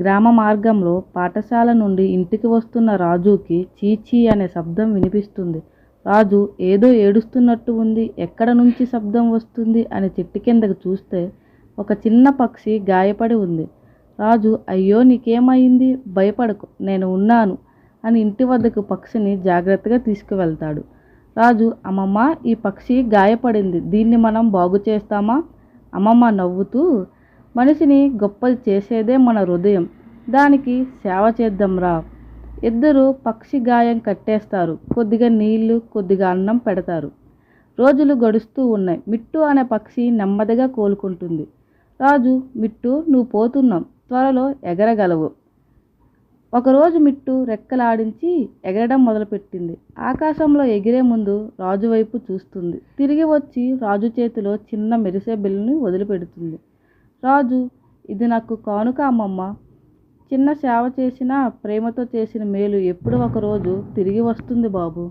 గ్రామ మార్గంలో పాఠశాల నుండి ఇంటికి వస్తున్న రాజుకి చీచీ అనే శబ్దం వినిపిస్తుంది. రాజు ఏదో ఏడుస్తున్నట్టు ఉంది. ఎక్కడ నుంచి శబ్దం వస్తుంది అని చెట్టు కిందకు చూస్తే ఒక చిన్న పక్షి గాయపడి ఉంది. రాజు అయ్యో నీకేమైంది? భయపడకు. నేను ఉన్నాను అని ఇంటి వద్దకు పక్షిని జాగ్రత్తగా తీసుకువెళ్తాడు. రాజు అమ్మమ్మ ఈ పక్షి గాయపడింది. దీన్ని మనం బాగు చేస్తామా? అమ్మమ్మ నవ్వుతూ మనిషిని గొప్పది చేసేదే మన హృదయం. దానికి సేవ చేద్దాంరా ఇద్దరు పక్షి గాయం కట్టేస్తారు. కొద్దిగా నీళ్ళు కొద్దిగా అన్నం పెడతారు. రోజులు గడుస్తూ ఉన్నాయి. మిట్టు అనే పక్షి నెమ్మదిగా కోలుకుంటుంది. రాజు మిట్టు నువ్వు పోతున్నాం త్వరలో ఎగరగలవు. ఒకరోజు మిట్టు రెక్కలాడించి ఎగరడం మొదలుపెట్టింది. ఆకాశంలో ఎగిరే ముందు రాజు వైపు చూస్తుంది. తిరిగి వచ్చి రాజు చేతిలో చిన్న మెరిసే బిల్లుని వదిలిపెడుతుంది. రాజు ఇది నాకు కానుక అమ్మమ్మ. చిన్న సేవ చేసిన ప్రేమతో చేసిన మేలు ఎప్పుడు ఒకరోజు తిరిగి వస్తుంది బాబు.